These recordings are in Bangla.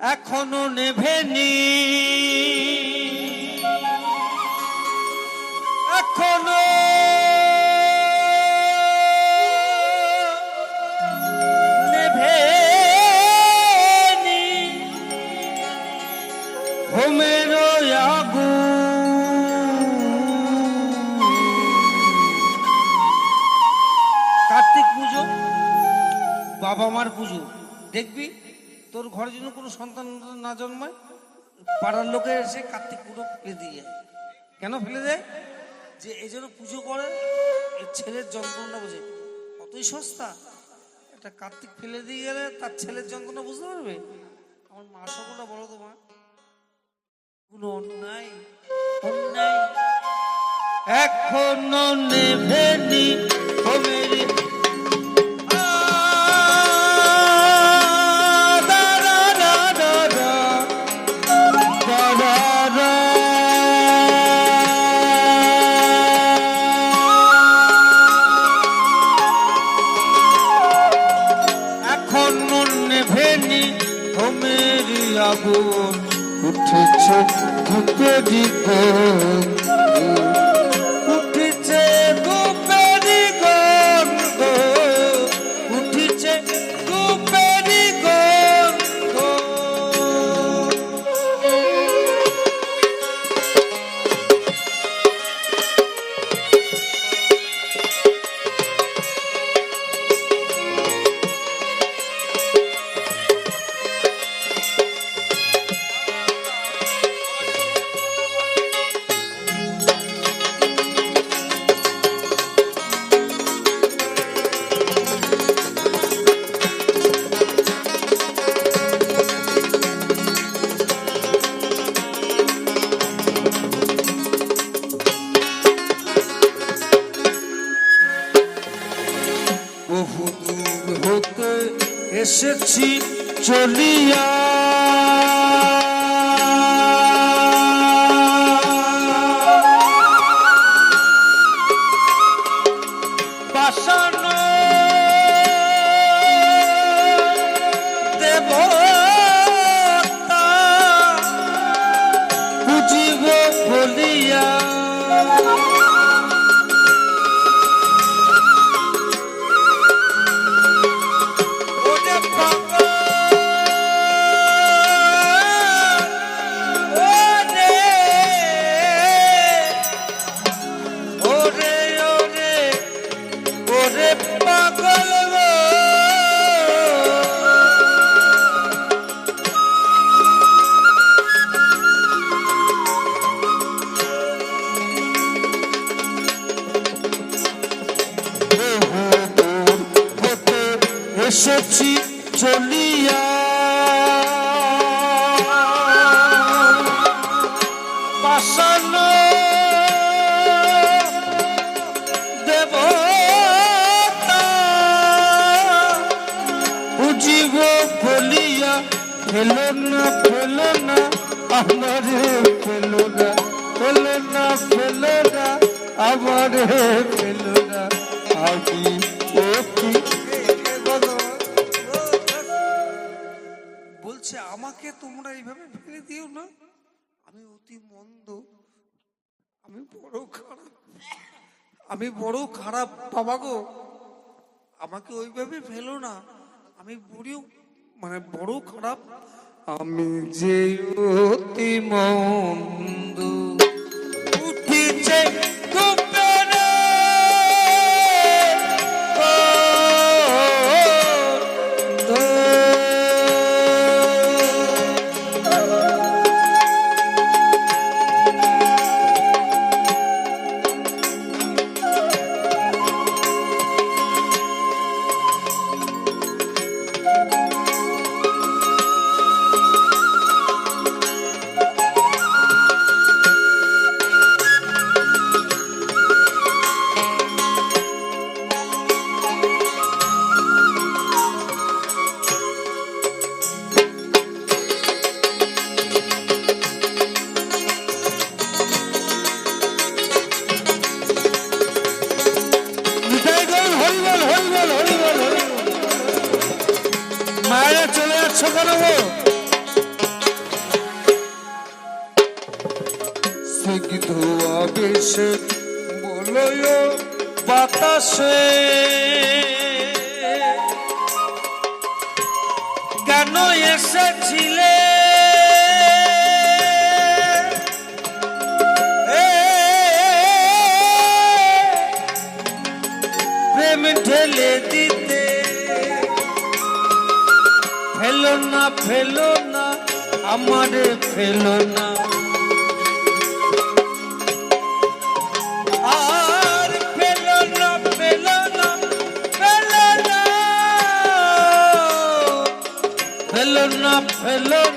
এখনও নেভেনি। এখনও নেভেনি। পুজো বাবা মার পুজো দেখবি? তোর ঘরে যেন কোনো সন্তান না জন্মায়, পাড়ার লোকে এসে কার্তিক পুজো ফেলে দিয়ে কেন ফেলে দেয়? যে এই জন্য পুজো করে ছেলের যন্ত্রণা বোঝে। কতই সস্তা। একটা কার্তিক ফেলে দিয়ে গেলে তার ছেলের যন্ত্রণা বুঝতে পারবে? আমার মা সকলটা বলো তো তোমার কোনো অন্যায়? অন্যায়? এখনও নেভেনি। চলিয়া এসেছি চলিয়া। পাশান দেবতা বুঝিব বলিয়া, ফেলো না ফেলো না, আমারে ফেলো না ফেলো না ফেলো না, আমারে ফেলো না। আমি আমাকে তোমরা এইভাবে ফেলে দিও না। আমি অতি মন্দ, আমি বড় খারাপ, আমি বড় খারাপ, বাবা গো। আমাকে ওইভাবে ফেলো না। আমি বুড়িও মানে বড় খারাপ। আমি যে অতি মন্দ চলে আসছো কেন স্নিগ্ধ আবেশে বাতাসে। কেন এসেছিলে? প্রেম ঢেলে দিতে ফেলো না ফেলো না, আমারে ফেলো না। ফেলো না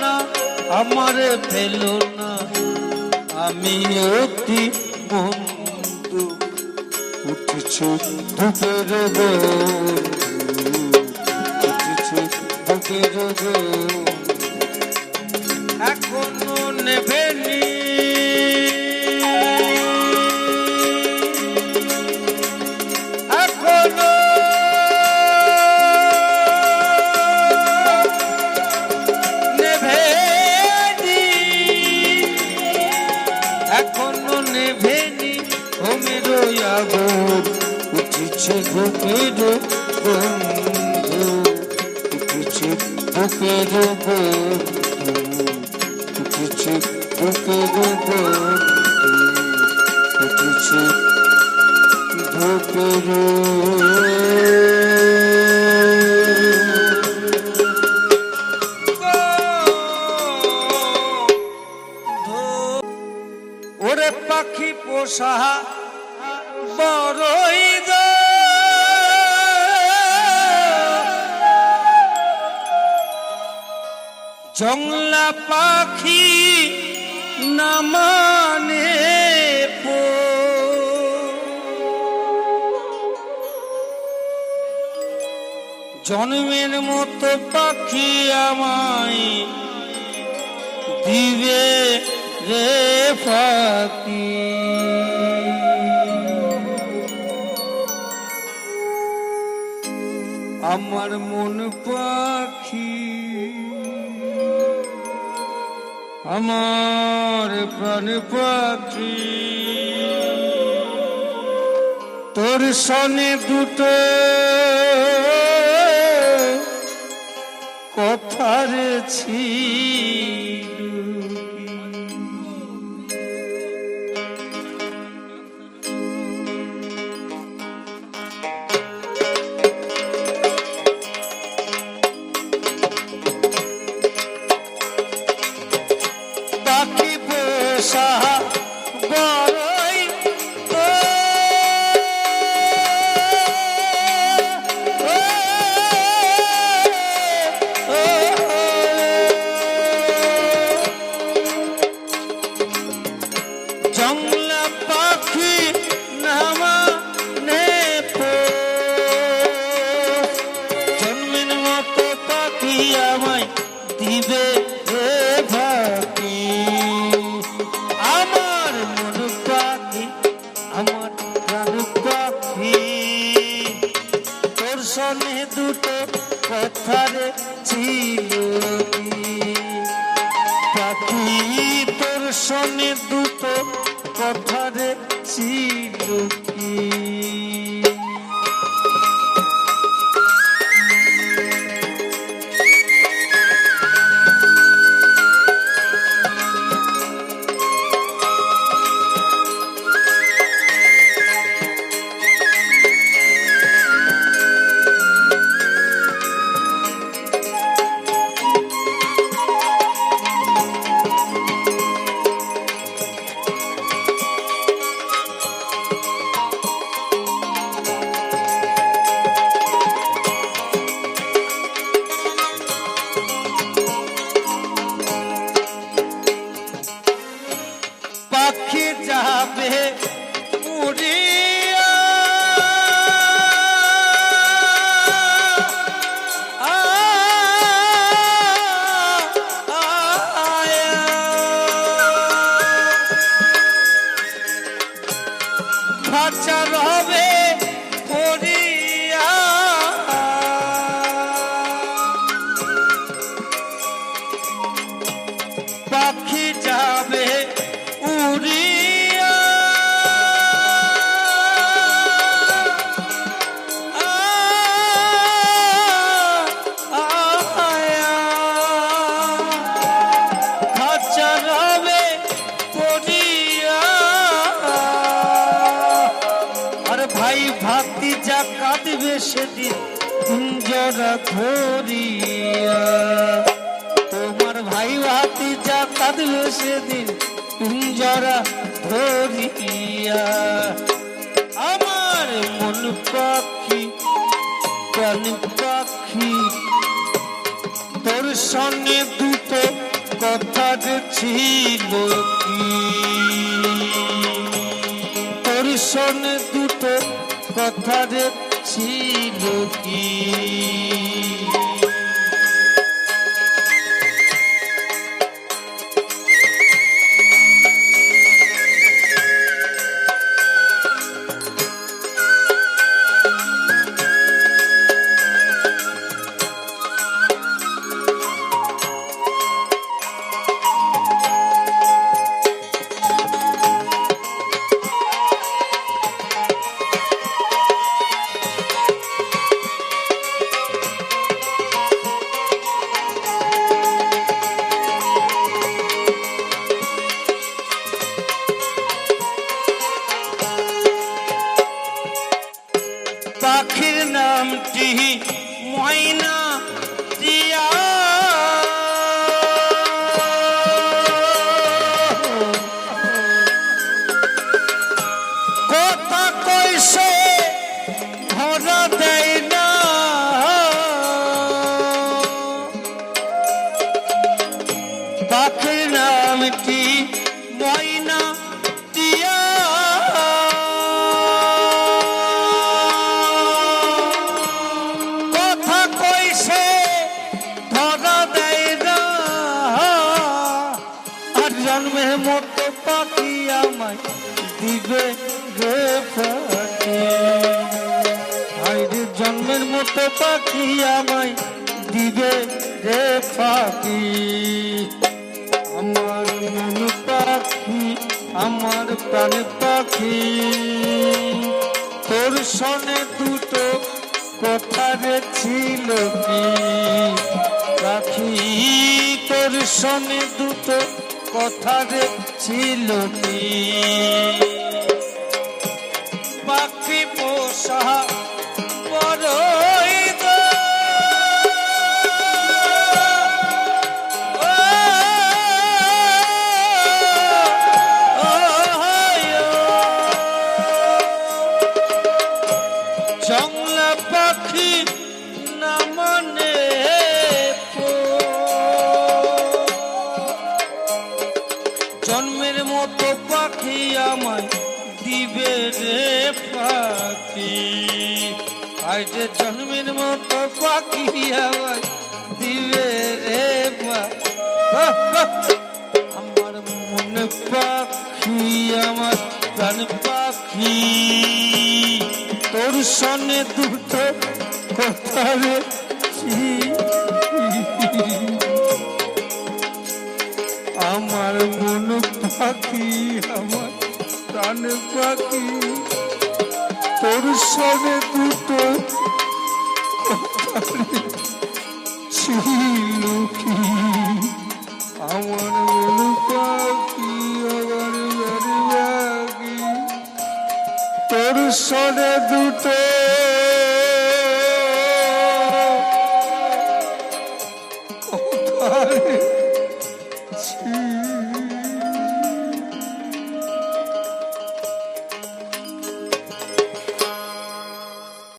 না, ফেলো না। আমি অতি বন্ধু, উঠেছে ধূপের বন্ধু এখনও নেবেনি এখনও নেভেনি ঘুমের আগুন উঠেছে ঘুমের বন্ধু ওরে পাখি পোষা বড়ই জংলা পাখি না মানে পো। জন্মের মতো পাখি আমায় দিবে রে পাখি আমার মন পাখি আমার প্রাণ পাখি তোর সনে দুটো কথার ছিল কাঁদবে সেদিন কুঞ্জরা ধরিয়া। তোমার ভাই ভাতি যা কাঁদবে সেদিন কুঞ্জরা ধরিয়া। আমার মন পাখি, প্রাণ পাখি তোর সঙ্গে দুটো কথা যে ছিল কি? তোর সঙ্গে দুটো কথা যে ছিল কি? আমায় দিবে রে পাখি। আইরে জন্মের মতো পাখি আমায় দিবে রে পাখি। আমার মন পাখি, আমার প্রাণ পাখি। তোর সনে দুটো কথা রে ছিল কি? পাখি তোর সনে দুটো কথা যে ছিল কি? পাখি পোষা আমার মনে পাখি, আমার প্রাণ পাখি। তোর সনে আমার মন পাখি, আমার প্রাণ পাখি। তোর সনে ছিল তোর সনে দুটো